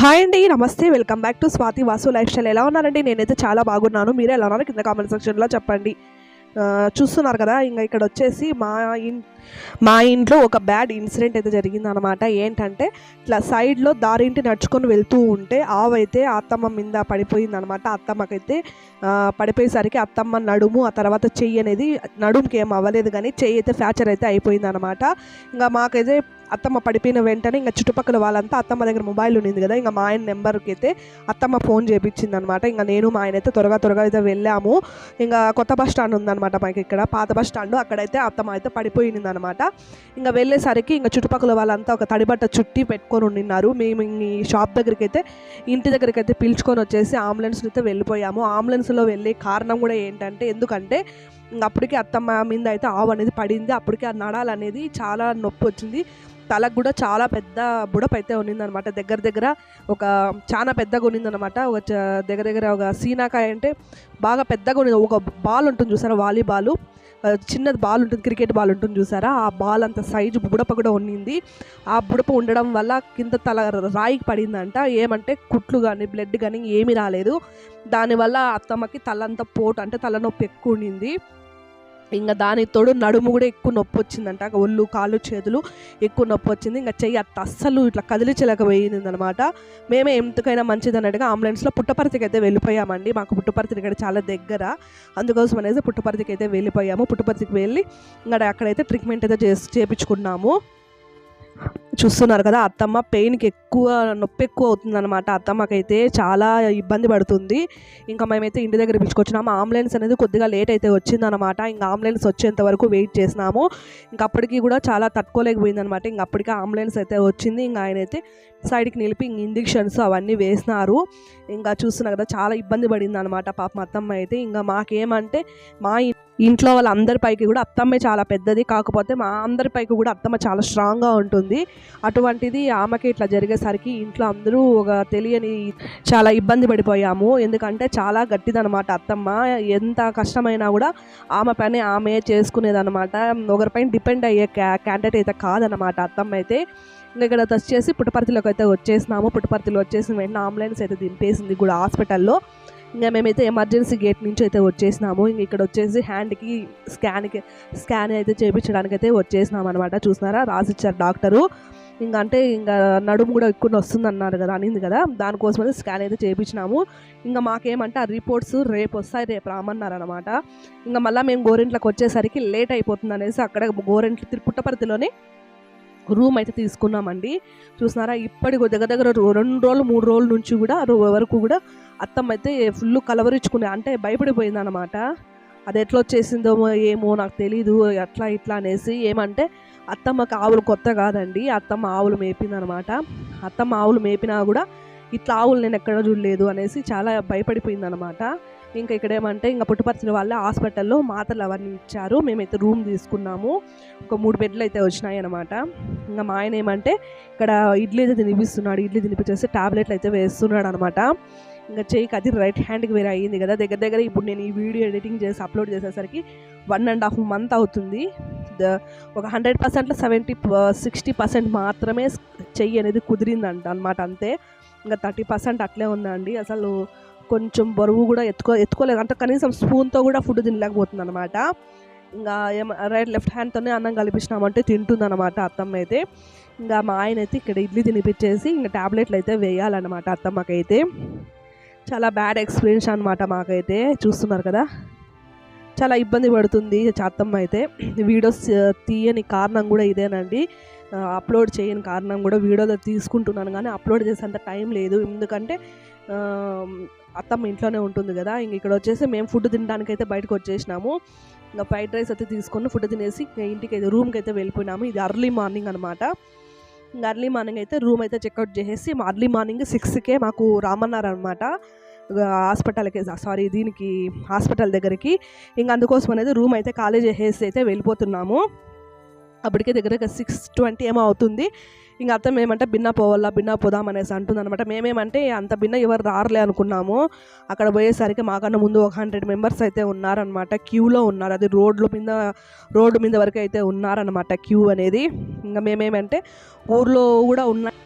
Hi అండి నమస్తే. Welcome back to Swathi Vasu life style ఎలా ఉన్నారండి? నేనైతే చాలా బాగున్నాను. మీరు ఎలా ఉన్నారు కింద కామెంట్ సెక్షన్లో చెప్పండి. చూస్తున్నారు కదా ఇంకా ఇక్కడ వచ్చేసి మా ఇన్ మా ఇంట్లో ఒక బ్యాడ్ ఇన్సిడెంట్ అయితే జరిగిందనమాట ఏంటంటే ఇట్లా సైడ్లో దారింటి నడుచుకొని వెళ్తూ ఉంటే ఆవైతే అత్తమ్మ మీద పడిపోయిందనమాట అత్తమ్మకైతే పడిపోయేసరికి అత్తమ్మ నడుము ఆ తర్వాత చెయ్యి అనేది నడుముకి ఏం అవ్వలేదు. కానీ చెయ్యి అయితే ఫ్రాక్చర్ అయితే అయిపోయిందనమాట ఇంకా మాకైతే అత్తమ్మ పడిపోయిన వెంటనే ఇంకా చుట్టుపక్కల వాళ్ళంతా అత్తమ్మ దగ్గర మొబైల్ ఉండింది కదా. ఇంకా మా ఆయన నెంబర్కి అయితే అత్తమ్మ ఫోన్ చేయించింది అనమాట ఇంకా నేను మా ఆయన అయితే త్వరగా త్వరగా అయితే వెళ్ళాము. ఇంకా కొత్త బస్ స్టాండ్ ఉందన్నమాట మాకు ఇక్కడ. పాత బస్ స్టాండ్. అక్కడైతే అత్తమ్మ అయితే పడిపోయింది అనమాట ఇంకా వెళ్ళేసరికి ఇంకా చుట్టుపక్కల వాళ్ళంతా ఒక తడిబట్ట చుట్టి పెట్టుకొని ఉండిన్నారు మేము ఈ షాప్ దగ్గరికి అయితే ఇంటి దగ్గరికి అయితే పిలుచుకొని వచ్చేసి అంబులెన్స్లో అయితే వెళ్ళిపోయాము. అంబులెన్స్లో వెళ్ళే కారణం కూడా ఏంటంటే ఎందుకంటే అప్పటికే అత్తమ్మ మీద అయితే ఆవు అనేది పడింది. అప్పటికే ఆ నడాలు అనేది చాలా నొప్పి వచ్చింది. తలకు కూడా చాలా పెద్ద బుడప అయితే ఉన్నిందనమాట. దగ్గర దగ్గర ఒక చాలా పెద్దగా ఉన్నిందనమాట. ఒక దగ్గర దగ్గర ఒక సీనాకాయ అంటే బాగా పెద్దగా ఉన్నింది. ఒక బాల్ ఉంటుంది చూసారా? వాలీబాల్. చిన్నది బాల్ ఉంటుంది క్రికెట్ బాల్ ఉంటుంది చూసారా? ఆ బాల్ అంత సైజు బుడప కూడా ఉన్నింది. ఆ బుడప ఉండడం వల్ల కింద తల రాయికి పడిందంట. ఏమంటే కుట్లు కానీ బ్లడ్ కానీ ఏమీ రాలేదు. దానివల్ల అత్తమ్మకి తలంతా పోటు అంటే తలనొప్పి ఎక్కువ ఉండింది ఇంకా దాని తోడు నడుము కూడా ఎక్కువ నొప్పి వచ్చిందంట. ఒళ్ళు కాళ్ళు చేతులు ఎక్కువ నొప్పి వచ్చింది. ఇంకా చెయ్యి అత్త అస్సలు ఇట్లా కదిలించలేకపోయింది అనమాట మేమే ఎందుకైనా మంచిది అన్నట్టుగా అంబులెన్స్లో పుట్టపర్తికి అయితే వెళ్ళిపోయామండి. మాకు పుట్టపర్తి ఇక్కడ చాలా దగ్గర. అందుకోసం అనేది పుట్టపర్తికి అయితే వెళ్ళిపోయాము. పుట్టపర్తికి వెళ్ళి ఇంకా అక్కడైతే ట్రీట్మెంట్ అయితే చేసి చేపించుకున్నాము. చూస్తున్నారు కదా అత్తమ్మ పెయిన్కి ఎక్కువ నొప్పి ఎక్కువ అవుతుందన్నమాట. అత్తమ్మకైతే చాలా ఇబ్బంది పడుతుంది. ఇంకా మేమైతే ఇంటి దగ్గర పిలుచుకొచ్చినాము ఆంబులెన్స్ అనేది కొద్దిగా లేట్ అయితే వచ్చిందనమాట ఇంకా ఆంబులెన్స్ వచ్చేంత వరకు వెయిట్ చేసినాము. ఇంకా అప్పటికి కూడా చాలా తట్టుకోలేకపోయిందనమాట ఇంకా అప్పటికే ఆంబులెన్స్ అయితే వచ్చింది. ఇంకా ఆయన అయితే సైడ్కి నిలిపి ఇంజెక్షన్స్ ఇంజక్షన్స్ అవన్నీ వేసినారు. ఇంకా చూస్తున్నారు కదా చాలా ఇబ్బంది పడింది అనమాట పాప అత్తమ్మ అయితే. ఇంకా మాకేమంటే మా ఇంట్లో వాళ్ళందరి పైకి కూడా అత్తమ్మే చాలా పెద్దది. కాకపోతే మా అందరిపైకి కూడా అత్తమ్మ చాలా స్ట్రాంగ్గా ఉంటుంది. అటువంటిది ఆమెకి ఇట్లా జరిగేసరికి ఇంట్లో అందరూ ఒక తెలియని చాలా ఇబ్బంది పడిపోయాము. ఎందుకంటే చాలా గట్టిదనమాట అత్తమ్మ. ఎంత కష్టమైనా కూడా ఆమె పని ఆమె చేసుకునేదనమాట ఒకరిపైన డిపెండ్ అయ్యే క్యా క్యాండిడేట్ అయితే కాదనమాట అత్తమ్మ అయితే. ఇంకా ఇక్కడ వచ్చేసి పుట్టపర్తిలోకి అయితే వచ్చేసినాము. పుట్టపర్తిలో వచ్చేసిన వెంటనే అంబులెన్స్ అయితే దింపేసింది కూడా హాస్పిటల్లో. ఇంకా మేమైతే ఎమర్జెన్సీ గేట్ నుంచి అయితే వచ్చేసినాము. ఇంక ఇక్కడ వచ్చేసి హ్యాండ్కి స్కాన్కి స్కాన్ అయితే చేయించడానికి అయితే వచ్చేసినాం అనమాట చూసినారా? రాసిచ్చారు డాక్టరు. ఇంకా అంటే ఇంకా నడుము కూడా ఎక్కువ వస్తుంది అన్నారు కదా అనింది కదా. దానికోసం అయితే స్కాన్ అయితే చేయించినాము ఇంకా మాకేమంటే ఆ రిపోర్ట్స్ రేపు వస్తాయి రేపు రామన్నారు అనమాట ఇంకా మళ్ళీ మేము గోరెంట్లకు వచ్చేసరికి లేట్ అయిపోతుంది అనేసి అక్కడ గోరెంట్ల తిరు- పుట్టపర్తిలోనే రూమ్ అయితే తీసుకున్నామండి. చూసినారా? ఇప్పటికి దగ్గర దగ్గర రో- రెండు రోజులు మూడు రోజుల నుంచి కూడా వరకు కూడా అత్తమ్మ అయితే ఫుల్ కలవరించుకునే అంటే భయపడిపోయింది అనమాట అది ఎట్లా వచ్చేసిందో ఏమో నాకు తెలీదు అట్లా ఇట్లా అనేసి ఏమంటే అత్తమ్మకి ఆవులు కొత్త కాదండి అత్తమ్మ ఆవులు మేపింది అనమాట అత్తమ్మ ఆవులు మేపినా కూడా ఇట్లా ఆవులు నేను ఎక్కడ చూడలేదు అనేసి చాలా భయపడిపోయింది అనమాట ఇంకా ఇక్కడ ఏమంటే ఇంకా పుట్టుపరిచిన వాళ్ళ హాస్పిటల్లో మాత్రలు అవన్నీ ఇచ్చారు. మేమైతే రూమ్ తీసుకున్నాము. ఒక మూడు బెడ్లు అయితే వచ్చినాయి అనమాట ఇంకా మా ఆయన ఏమంటే ఇక్కడ ఇడ్లీ అయితే తినిపిస్తున్నాడు. ఇడ్లీ తినిపించేసి టాబ్లెట్లు అయితే వేస్తున్నాడు అనమాట ఇంకా చెయ్యికి అది రైట్ హ్యాండ్కి వేరే అయ్యింది కదా. దగ్గర దగ్గర ఇప్పుడు నేను ఈ వీడియో ఎడిటింగ్ చేసి అప్లోడ్ చేసేసరికి వన్ అండ్ హాఫ్ మంత్ అవుతుంది. ద- ఒక హండ్రెడ్ పర్సెంట్లో సెవెంటీ సిక్స్టీ పర్సెంట్ మాత్రమే చెయ్యి అనేది కుదిరిందంట అనమాట అంతే. ఇంకా థర్టీ పర్సెంట్ అట్లే ఉందండి. అసలు కొంచెం బరువు కూడా ఎత్తుకో ఎత్తుకోలేదు. అంటే కనీసం స్పూన్తో కూడా ఫుడ్ తినలేకపోతుంది అనమాట ఇంకా ఏమ రైట్ లెఫ్ట్ హ్యాండ్తోనే అన్నం కలిపించినామంటే తింటుంది అనమాట అత్తమ్మ అయితే ఇంకా మా ఆయన అయితే ఇక్కడ ఇడ్లీ తినిపించేసి ఇంకా ట్యాబ్లెట్లు అయితే వేయాలన్నమాట అత్తమ్మకైతే. చాలా బ్యాడ్ ఎక్స్పీరియన్స్ అనమాట మాకైతే. చూస్తున్నారు కదా? చాలా ఇబ్బంది పడుతుంది అత్తమ్మ అయితే వీడియోస్ తీయని కారణం కూడా ఇదేనండి. అప్లోడ్ చేయని కారణం కూడా వీడియోలో తీసుకుంటున్నాను కానీ అప్లోడ్ చేసేంత టైం లేదు. ఎందుకంటే అత్తమ్మ ఇంట్లోనే ఉంటుంది కదా ఇంక ఇక్కడ వచ్చేసి మేము ఫుడ్ తినడానికి అయితే బయటకు వచ్చేసినాము. ఇంకా ఫ్రైడ్ రైస్ అయితే తీసుకొని ఫుడ్ తినేసి ఇంటికి అయితే రూమ్కి అయితే వెళ్ళిపోయినాము. ఇది అర్లీ మార్నింగ్ అనమాట ఇంకా అర్లీ మార్నింగ్ అయితే రూమ్ అయితే చెక్అవుట్ చేసేసి అర్లీ మార్నింగ్ సిక్స్కే మాకు రామన్నారు అనమాట హాస్పిటల్కి సారీ దీనికి హాస్పిటల్ దగ్గరికి. ఇంకా అందుకోసం అనేది రూమ్ అయితే ఖాళీ చేసేసి అయితే వెళ్ళిపోతున్నాము. అప్పటికే దగ్గర సిక్స్ ట్వంటీ ఏమో అవుతుంది. ఇంకా అత్త మేమంటే భిన్న పోవాలా భిన్న పోదాం అనేసి అంటుంది అనమాట మేమేమంటే అంత బిన్న ఎవరు రారులే అనుకున్నాము. అక్కడ పోయేసరికి మాకన్నా ముందు ఒక హండ్రెడ్ మెంబర్స్ అయితే ఉన్నారనమాట క్యూలో ఉన్నారు. అది రోడ్ల మీద రోడ్డు మీద వరకు అయితే ఉన్నారనమాట క్యూ అనేది. ఇంకా మేమేమంటే ఊర్లో కూడా ఉన్నాయి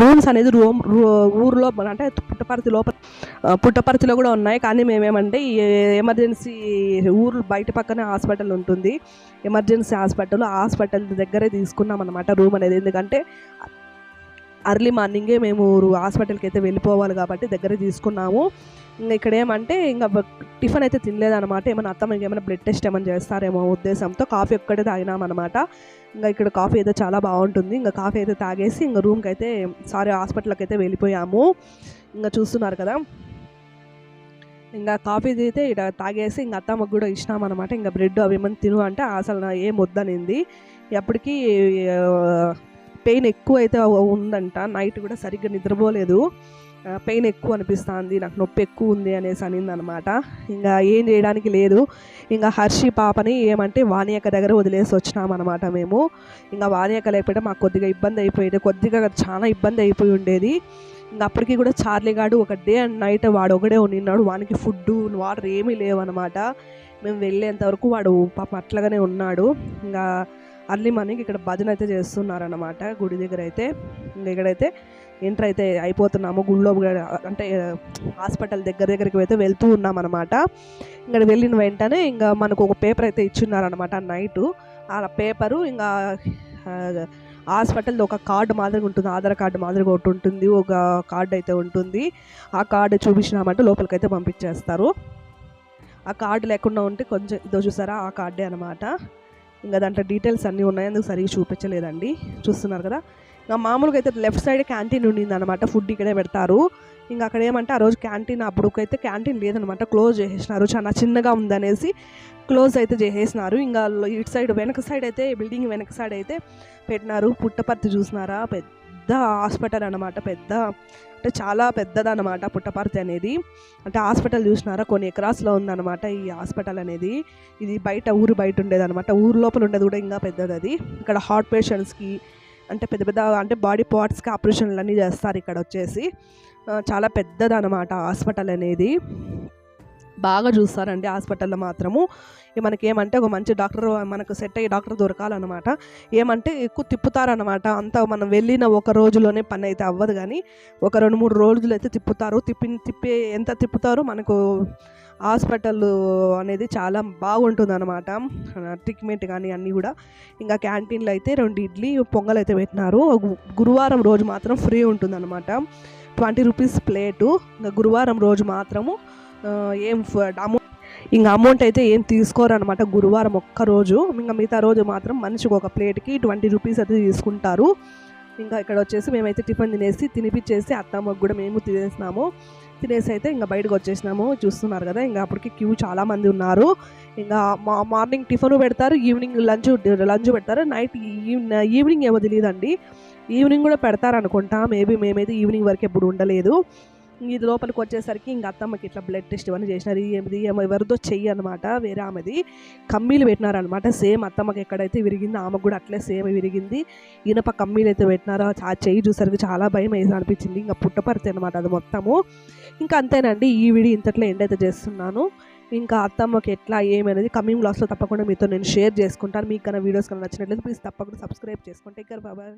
రూమ్స్ అనేది రూమ్ ఊర్లో అంటే పుట్టపర్తి లోపల పుట్టపర్తిలో కూడా ఉన్నాయి. కానీ మేమేమంటే ఎమర్జెన్సీ ఊరు బయట పక్కనే హాస్పిటల్ ఉంటుంది. ఎమర్జెన్సీ హాస్పిటల్ హాస్పిటల్ దగ్గరే తీసుకున్నాం అనమాట రూమ్ అనేది. ఎందుకంటే అర్లీ మార్నింగే మేము హాస్పిటల్కి అయితే వెళ్ళిపోవాలి కాబట్టి దగ్గర తీసుకున్నాము. ఇంకా ఇక్కడ ఏమంటే ఇంకా టిఫిన్ అయితే తినలేదన్నమాట. ఏమైనా అత్తమ్మ ఏమైనా బ్లడ్ టెస్ట్ ఏమైనా చేస్తారేమో ఉద్దేశంతో కాఫీ ఒక్కటే తాగినామన్నమాట ఇంకా ఇక్కడ కాఫీ అయితే చాలా బాగుంటుంది. ఇంకా కాఫీ అయితే తాగేసి ఇంకా రూమ్కి అయితే సారీ హాస్పిటల్కి అయితే వెళ్ళిపోయాము. ఇంకా చూస్తున్నారు కదా. ఇంకా కాఫీ అయితే ఇక్కడ తాగేసి ఇంకా అత్తమ్మకు కూడా ఇచ్చినాం అనమాట ఇంకా బ్రెడ్ అవి ఏమైనా తిను అంటే అసలు ఏం వద్దనింది. ఎప్పటికీ పెయిన్ ఎక్కువ అయితే ఉందంట. నైట్ కూడా సరిగ్గా నిద్రపోలేదు. పెయిన్ ఎక్కువ అనిపిస్తుంది. నాకు నొప్పి ఎక్కువ ఉంది అనేసి అనింది అనమాట ఇంకా ఏం చేయడానికి లేదు. ఇంకా హర్షి పాపని ఏమంటే వాణియక్క దగ్గర వదిలేసి వచ్చినామన్నమాట మేము. ఇంకా వాణియక్క లేకపోతే మాకు కొద్దిగా ఇబ్బంది అయిపోయేది. కొద్దిగా చాలా ఇబ్బంది అయిపోయి ఉండేది. ఇంకా అప్పటికి కూడా చార్లీ గాడు ఒక డే అండ్ నైట్ వాడు ఒకడే ఉన్నాడు వానికి ఫుడ్ వాటర్ ఏమీ లేవన్నమాట మేము వెళ్ళేంత వరకు వాడు పాప అట్లాగానే ఉన్నాడు. ఇంకా అర్లీ మార్నింగ్ ఇక్కడ భజన అయితే చేస్తున్నారన్నమాట. గుడి దగ్గర అయితే ఇక్కడైతే ఎంటర్ అయితే అయిపోతున్నాము. గుళ్ళో అంటే హాస్పిటల్ దగ్గర దగ్గరికి అయితే వెళ్తూ ఉన్నాం అనమాట ఇక్కడ వెళ్ళిన వెంటనే ఇంకా మనకు ఒక పేపర్ అయితే ఇచ్చిన్నారనమాట నైట్. ఆ పేపరు ఇంకా హాస్పిటల్ ఒక కార్డు మాదిరిగా ఉంటుంది. ఆధార్ కార్డు మాదిరిగా ఒకటి ఉంటుంది. ఒక కార్డు అయితే ఉంటుంది. ఆ కార్డు చూపించినామంటే లోపలికి అయితే పంపించేస్తారు. ఆ కార్డు లేకుండా ఉంటే కొంచెం ఇదో చూసారా? ఆ కార్డే అనమాట ఇంకా దాంట్లో డీటెయిల్స్ అన్నీ ఉన్నాయి అందుకు సరిగ్గా చూపించలేదండి. చూస్తున్నారు కదా? ఇంకా మామూలుగా అయితే లెఫ్ట్ సైడ్ క్యాంటీన్ ఉండింది అనమాట ఫుడ్ ఇక్కడే పెడతారు. ఇంకా అక్కడ ఏమంటే ఆ రోజు క్యాంటీన్ అప్పుడుకైతే క్యాంటీన్ లేదనమాట క్లోజ్ చేసేసినారు. చాలా చిన్నగా ఉందనేసి క్లోజ్ అయితే చేసేసినారు. ఇంకా ఇటు సైడ్ వెనక సైడ్ అయితే బిల్డింగ్ వెనక సైడ్ అయితే పెట్టినారు. పుట్టపర్తి చూసినారా? పెద్ద పెద్ద హాస్పిటల్ అనమాట పెద్ద అంటే చాలా పెద్దదన్నమాట పుట్టపర్తి అనేది. అంటే హాస్పిటల్ చూసినారా? కొన్ని ఎకరాస్లో ఉందన్నమాట ఈ హాస్పిటల్ అనేది. ఇది బయట ఊరు బయట ఉండేది అనమాట ఊరు లోపల ఉండేది కూడా ఇంకా పెద్దది అది. ఇక్కడ హార్ట్ పేషెంట్స్కి అంటే పెద్ద పెద్ద అంటే బాడీ పార్ట్స్కి ఆపరేషన్లు అన్నీ చేస్తారు ఇక్కడ వచ్చేసి చాలా పెద్దది అనమాట హాస్పిటల్ అనేది. బాగా చూస్తారండి హాస్పిటల్లో మాత్రము. ఇక మనకి ఏమంటే ఒక మంచి డాక్టర్ మనకు సెట్ అయ్యే డాక్టర్ దొరకాలన్నమాట. ఏమంటే ఎక్కువ తిప్పుతారనమాట అంతా మనం వెళ్ళిన ఒక రోజులోనే పని అయితే అవ్వదు కానీ ఒక రెండు మూడు రోజులు అయితే తిప్పుతారు. తిప్పి తిప్పి ఎంత తిప్పుతారో మనకు హాస్పిటల్ అనేది చాలా బాగుంటుంది అనమాట ట్రీట్మెంట్ కానీ అన్నీ కూడా. ఇంకా క్యాంటీన్లో అయితే రెండు ఇడ్లీ పొంగల్ అయితే పెట్టినారు. గురువారం రోజు మాత్రం ఫ్రీ ఉంటుంది అనమాట ట్వంటీ రూపీస్ ప్లేటు. ఇంకా గురువారం రోజు మాత్రము ఏం అమౌంట్ ఇంకా అమౌంట్ అయితే ఏం తీసుకోరు అనమాట గురువారం ఒక్క రోజు. ఇంకా మిగతా రోజు మాత్రం మనిషికి ఒక ప్లేట్కి ట్వంటీ రూపీస్ అయితే తీసుకుంటారు. ఇంకా ఇక్కడ వచ్చేసి మేమైతే టిఫిన్ తినేసి తినిపించేసి అత్తమ్మకు కూడా మేము తినేసినాము. తినేసి అయితే ఇంకా బయటకు వచ్చేసినాము. చూస్తున్నారు కదా ఇంకా అప్పటికి క్యూ చాలామంది ఉన్నారు. ఇంకా మా మార్నింగ్ టిఫిన్ పెడతారు ఈవినింగ్ లంచ్ లంచ్ పెడతారు నైట్ ఈవినింగ్ ఏమో తెలియదండి. ఈవినింగ్ కూడా పెడతారు అనుకుంటా మేబీ మేమైతే ఈవినింగ్ వరకు ఎప్పుడు ఉండలేదు. ఇది లోపలికి వచ్చేసరికి ఇంకా అత్తమ్మకి ఇట్లా బ్లడ్ టెస్ట్ ఇవన్నీ చేసినారు. ఏమిది ఏమో ఎవరిదో చెయ్యి అనమాట వేరే ఆమెది. కమ్మీలు పెట్టినారనమాట సేమ్ అత్తమ్మకి ఎక్కడైతే విరిగిందో ఆమెకు కూడా అట్లే సేమ్ విరిగింది. ఇనప కమ్మీలు అయితే పెట్టినారో ఆ చెయ్యి చూసరికి చాలా భయం వేసి అనిపించింది. ఇంకా పుట్టపరితే అనమాట అది మొత్తము. ఇంకా అంతేనండి ఈ వీడియో ఇంతట్లో ఎండ్ అయితే చేస్తున్నాను. ఇంకా అత్తమ్మకి ఎట్లా ఏమనేది కమింగ్ లాస్లో తప్పకుండా మీతో నేను షేర్ చేసుకుంటాను. మీకు కన్నా వీడియోస్ కన్నా నచ్చినట్లయితే ప్లీజ్ తప్పకుండా సబ్స్క్రైబ్ చేసుకుంటే ఇక్కడ బాబాయ్